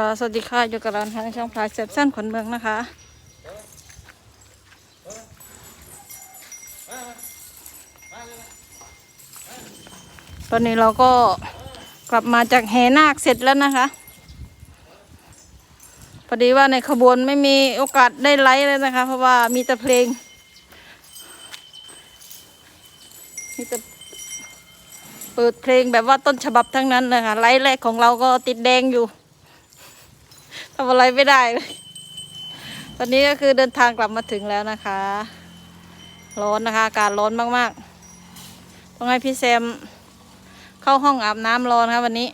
ค่ะ สวัสดีค่ะ อยู่กับเราทางช่องพลายเซฟสั้นขนเมืองนะคะ ตอนนี้เราก็กลับมาจากแห่นาคเสร็จแล้วนะคะ พอดีว่าในขบวนไม่มีโอกาสได้ไลฟ์เลยนะคะ เพราะว่ามีแต่เพลง มีแต่เปิดเพลงแบบว่าต้นฉบับทั้งนั้นเลยค่ะไลฟ์แรกของเราก็ติดแดงอยู่ ทำอะไรไม่ได้เลยตอนนี้ก็คือเดินทางกลับมาถึงแล้วนะคะ ร้อนนะคะ อากาศร้อนมากๆ ต้องให้พี่แซมเข้าห้องอาบน้ำร้อนะคะวันนี้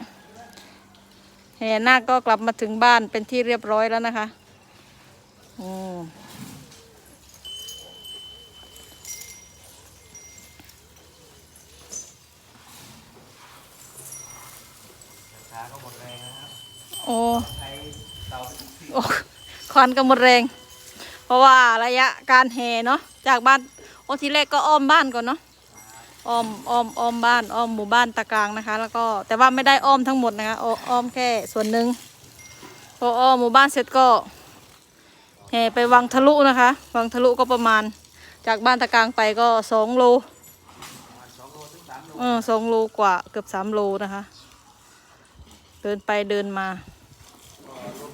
แห่นาคก็กลับมาถึงบ้านเป็นที่เรียบร้อยแล้วนะคะอืม ขาก็หมดแรงนะครับ โอ้ ใช้เตาเป็นที่ โอ้ ควันก็หมดแรง เพราะว่าระยะการแห่เนาะจากบ้านโอทีแรกก็อ้อมบ้านก่อนเนาะอ้อมอ้อมอ้อมบ้านอ้อมหมู่บ้านตะกลางนะคะ แล้วก็แต่ว่าไม่ได้อ้อมทั้งหมดนะคะอ้อมแค่ส่วนหนึ่งพออ้อมหมู่บ้านเสร็จก็แห่ไปวังทะลุนะคะ วังทะลุก็ประมาณ จากบ้านตะกลางไปก็สองโลสองโลถึงสามโลเออสองโลกว่าเกือบสามโลนะคะ เดินไปเดินมา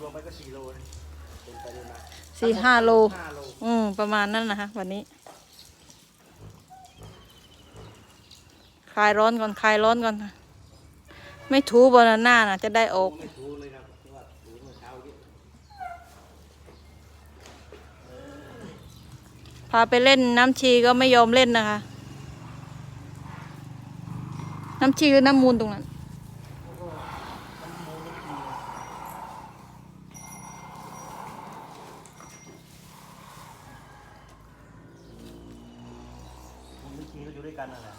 รวมๆไปก็สี่โลนะเดินไปเดินมา สี่ห้าโล อืมประมาณนั้นนะคะวันนี้ คลายร้อนก่อนคลายร้อนก่อนค่ะไม่ถูบนหน้าน่ะจะได้ออกไม่ถูเลยครับพาไปเล่นน้ำชีก็ไม่ยอมเล่นนะคะ น้ำชีหรือน้ำมูลตรงนั้น ผมไม่ชี้ก็อยู่ด้วยกันนั่นแหละ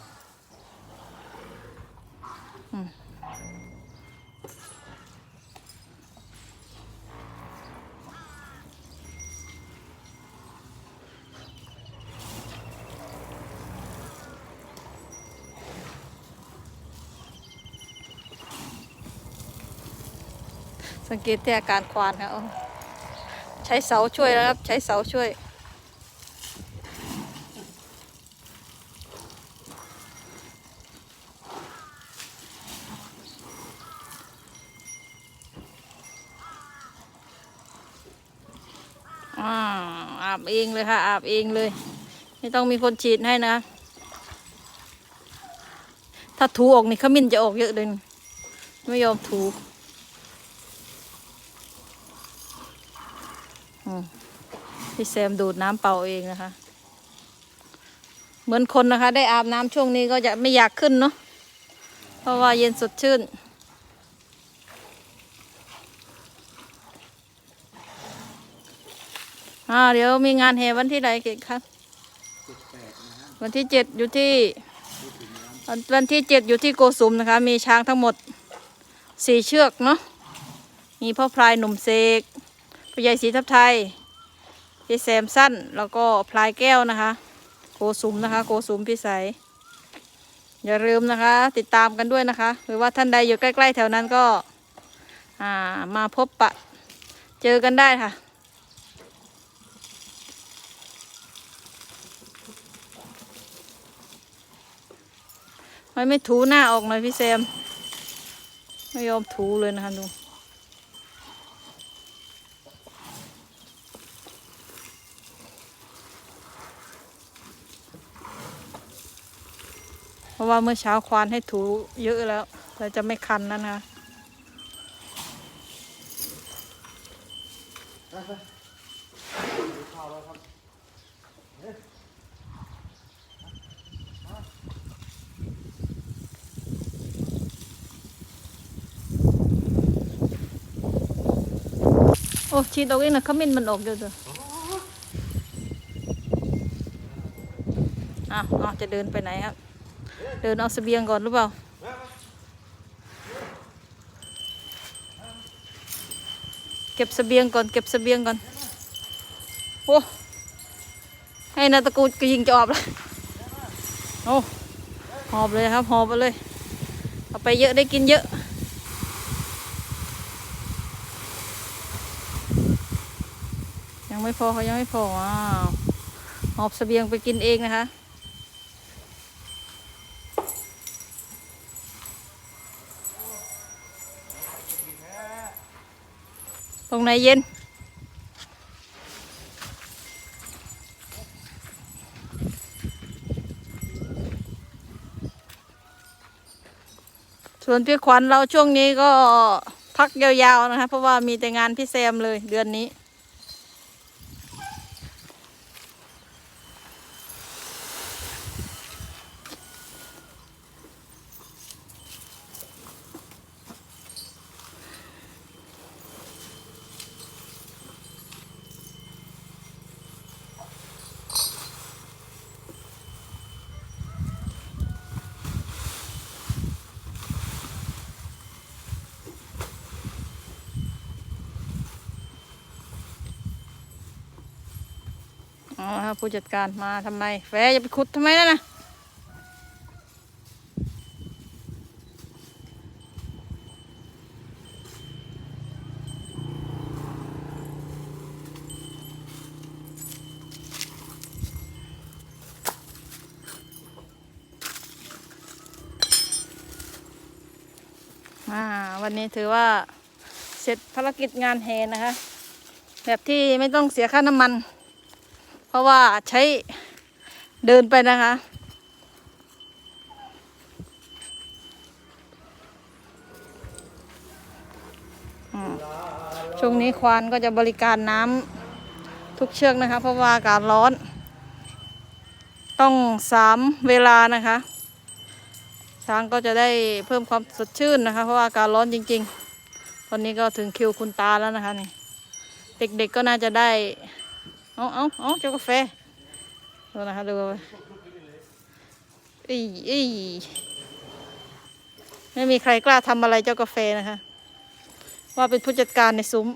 สังเกตที่อาการควานค่ะโอ้ใช้เสาช่วยแล้วครับ ใช้เสาช่วย อาบเองเลยค่ะ อาบเองเลย ไม่ต้องมีคนฉีดให้นะ ถ้าถูออกนี่ขมิ้นจะออกเยอะเลย ไม่ยอมถูอืม พี่แซมดูดน้ำเป่าเองนะคะ เหมือนคนนะคะ ได้อาบน้ำช่วงนี้ก็จะไม่อยากขึ้นเนาะเพราะว่าเย็นสดชื่น อ่าเดี๋ยวมีงานแห่วันที่ไหนเกดครับเจ็ดแปดนะฮะวันที่เจ็ดอยู่ที่วันวันที่เจ็ดอยู่ที่โกสุมนะคะ มีช้างทั้งหมดสี่เชือกเนาะมีพ่อพลายหนุ่มเสกพญายศรีทับไทย พี่แซมสั้นแล้วก็พลายแก้วนะคะ โกสุมนะคะ โกสุมพิสัยอย่าลืมนะคะ ติดตามกันด้วยนะคะ หรือว่าท่านใดอยู่ใกล้ ๆ แถวนั้นก็มาพบปะ เจอกันได้ค่ะไม่ไม่ถูหน้าออกหน่อยพี่แซม ไม่ยอมถูเลยนะคะดู ราะว่าเมื่อเช้าควานให้ถูเยอะแล้วเราจะไม่คันแล้วนะโอ้ชีดออกเองนะขมิ้นมันออกเยอะเลยอ้าวอ้าวจะเดินไปไหนครับ เดินเอาเสบียงก่อนหรือเปล่า เก็บเสบียงก่อน เก็บเสบียงก่อน โอ้ให้นาตะกูก็ยิงจอบเลยโอ้หอบเลยครับ หอบไปเลย เอาไปเยอะได้กินเยอะยังไม่พอเขายังไม่พออ้าวหอบเสบียงไปกินเองนะคะ ตรงไหนเย็น ส่วนพี่ขวัญเราช่วงนี้ก็พักยาวๆนะคะ เพราะว่ามีแต่งานพี่แซมเลยเดือนนี้ อ๋อครับผู้จัดการมาทำไม แฟร์อย่าไปขุดทำไมนั่นนะวันนี้ถือว่าเสร็จภารกิจงานแห่นะคะ แบบที่ไม่ต้องเสียค่าน้ำมัน เพราะว่าใช้เดินไปนะคะ ช่วงนี้ควานก็จะบริการน้ำทุกเชือกนะคะ เพราะว่าอากาศร้อน ต้องสามเวลานะคะ ช้างก็จะได้เพิ่มความสดชื่นนะคะ เพราะว่าอากาศร้อนจริง ๆ ตอนนี้ก็ถึงคิวคุณตาแล้วนะคะนี่ เด็กๆก็น่าจะได้ เอาเอาเอาเจ้ากาแฟดูนะคะดูอีอีไม่มีใครกล้าทำอะไรเจ้ากาแฟนะคะ ว่าเป็นผู้จัดการในซุ้ม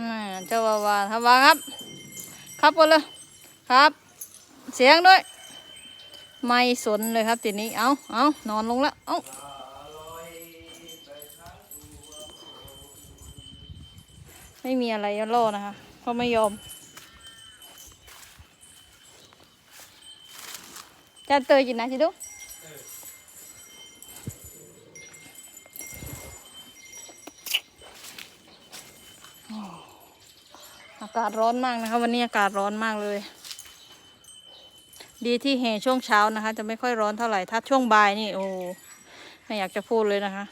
อ่า เจ้าวาวาครับวาครับ ครับหมดเลยครับ เสียงด้วย ไม่สนเลยครับทีนี้เอาเอานอนลงแล้วเอาไม่มีอะไรจะล่อนะคะเขาไม่ยอมจานเตยกินนะจิดุ อากาศร้อนมากนะคะ วันนี้อากาศร้อนมากเลย ดีที่แห่ช่วงเช้านะคะ จะไม่ค่อยร้อนเท่าไหร่ถ้าช่วงบ่ายนี่โอ้ไม่อยากจะพูดเลยนะคะ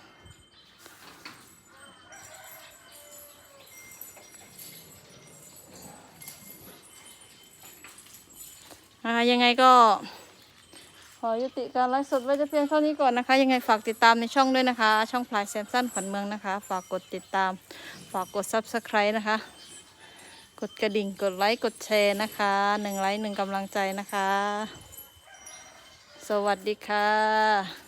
นะคะยังไงก็ ขอยุติการไลฟ์สดไว้จะเพียงเท่านี้ก่อนนะคะ ยังไงฝากติดตามในช่องด้วยนะคะ ช่องพลายแซมสันขวัญเมืองนะคะ ฝากกดติดตาม ฝากกด subscribe นะคะ ดกระดิ่งกดไลค์กดแชร์นะคะหนึ่งไลค์หนึ่งกำลังใจนะคะ สวัสดีค่ะ